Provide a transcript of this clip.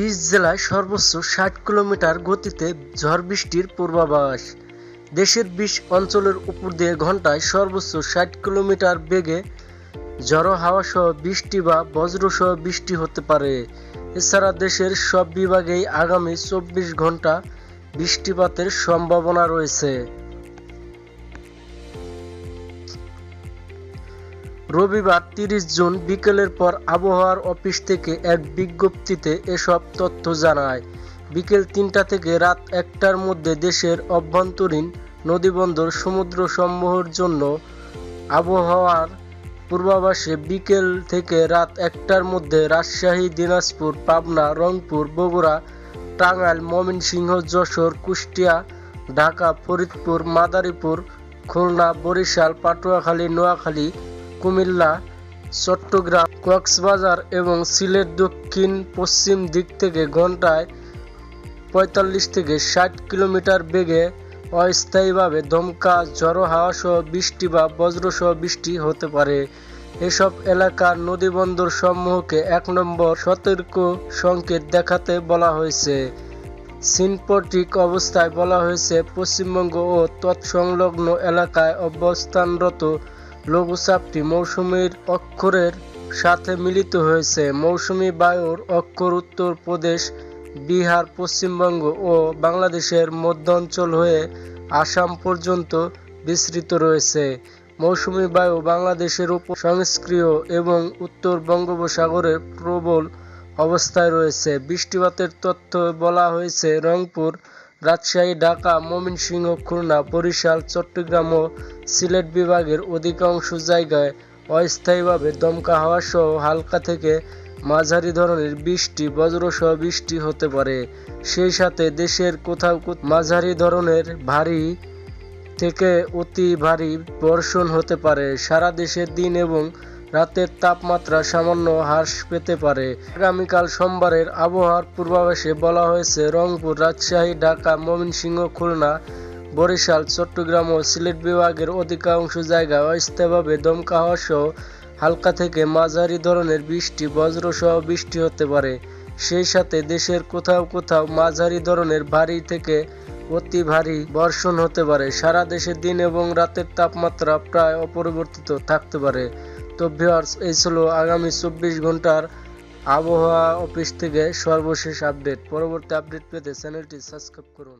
বিশ জেলায় সর্বোচ্চ ষাট কিলোমিটার গতিতে ঝড় বৃষ্টির পূর্বাভাস। দেশের বিশ অঞ্চলের উপর দিয়ে ঘন্টায় সর্বোচ্চ ষাট কিলোমিটার বেগে ঝড়ো হাওয়া সহ বৃষ্টি বা বজ্রসহ বৃষ্টি হতে পারে। এছাড়া দেশের সব বিভাগেই আগামী চব্বিশ ঘণ্টা বৃষ্টিপাতের সম্ভাবনা রয়েছে। রবিবার তিরিশ জুন বিকেলের পর আবহাওয়ার অফিস থেকে এক বিজ্ঞপ্তিতে এসব তথ্য জানায়। বিকেল তিনটা থেকে রাত একটার মধ্যে দেশের অভ্যন্তরীণ নদীবন্দর সমুদ্র সমূহের জন্য আবহাওয়ার পূর্বাভাসে বিকেল থেকে রাত একটার মধ্যে রাজশাহী, দিনাজপুর, পাবনা, রংপুর, বগুড়া, টাঙ্গাইল, ময়মনসিংহ, যশোর, কুষ্টিয়া, ঢাকা, ফরিদপুর, মাদারীপুর, খুলনা, বরিশাল, পাটুয়াখালী, নোয়াখালী কুমিল্লা, চট্টগ্রাম, কক্সবাজার এবং সিলেট দক্ষিণ পশ্চিম দিক থেকে ঘন্টায় পঁয়তাল্লিশ থেকে ষাট কিলোমিটার বেগে অস্থায়ীভাবে দমকা ঝড়ো হাওয়া সহ বৃষ্টি বা বজ্রসহ বৃষ্টি হতে পারে। এসব এলাকার নদীবন্দর সমূহকে এক নম্বর সতর্ক সংকেত দেখাতে বলা হয়েছে। সিনপটিক অবস্থায় বলা হয়েছে, পশ্চিমবঙ্গ ও তৎসংলগ্ন এলাকায় অবস্থানরত লঘুচাপটি মৌসুমীর অক্ষরের সাথে মিলিত হয়েছে মৌসুমী বায়ুর অক্ষর উত্তর প্রদেশ, বিহার, পশ্চিমবঙ্গ ও বাংলাদেশের মধ্যাঞ্চল হয়ে আসাম পর্যন্ত বিস্তৃত রয়েছে। মৌসুমী বায়ু বাংলাদেশের উপর সংস্ক্রিয় এবং উত্তর বঙ্গোপসাগরে প্রবল অবস্থায় রয়েছে। বৃষ্টিপাতের তথ্য বলা হয়েছে রংপুর রাজশাহী, ঢাকা, ময়মনসিংহ, খুলনা, বরিশাল, চট্টগ্রাম ও সিলেট বিভাগের অধিকাংশ জায়গায় অস্থায়ীভাবে দমকা হাওয়া সহ হালকা থেকে মাঝারি ধরনের বৃষ্টি, বজ্রসহ বৃষ্টি হতে পারে। সেই সাথে দেশের কোথাও মাঝারি ধরনের ভারী থেকে অতি ভারী বর্ষণ হতে পারে। সারা দেশের দিন এবং রাতের তাপমাত্রা সামান্য হ্রাস পেতে পারে। আগামীকাল সোমবারের আবহাওয়ার পূর্বাভাসে বলা হয়েছে, রংপুর, রাজশাহী, ঢাকা, ময়মনসিংহ, খুলনা, বরিশাল, চট্টগ্রাম ও সিলেট বিভাগের অধিকাংশ জায়গায় অস্থায়ীভাবে দমকা হওয়া সহ হালকা থেকে মাঝারি ধরনের বৃষ্টি, বজ্রসহ বৃষ্টি হতে পারে। সেই সাথে দেশের কোথাও কোথাও মাঝারি ধরনের ভারী থেকে অতি ভারী বর্ষণ হতে পারে। সারা দেশে দিন এবং রাতের তাপমাত্রা প্রায় অপরিবর্তিত থাকতে পারে। তো ভিউয়ার্স এই ছিল আগামী চব্বিশ ঘণ্টার আবহাওয়া অফিস থেকে সর্বশেষ আপডেট পরবর্তী আপডেট পেতে চ্যানেলটি সাবস্ক্রাইব করুন।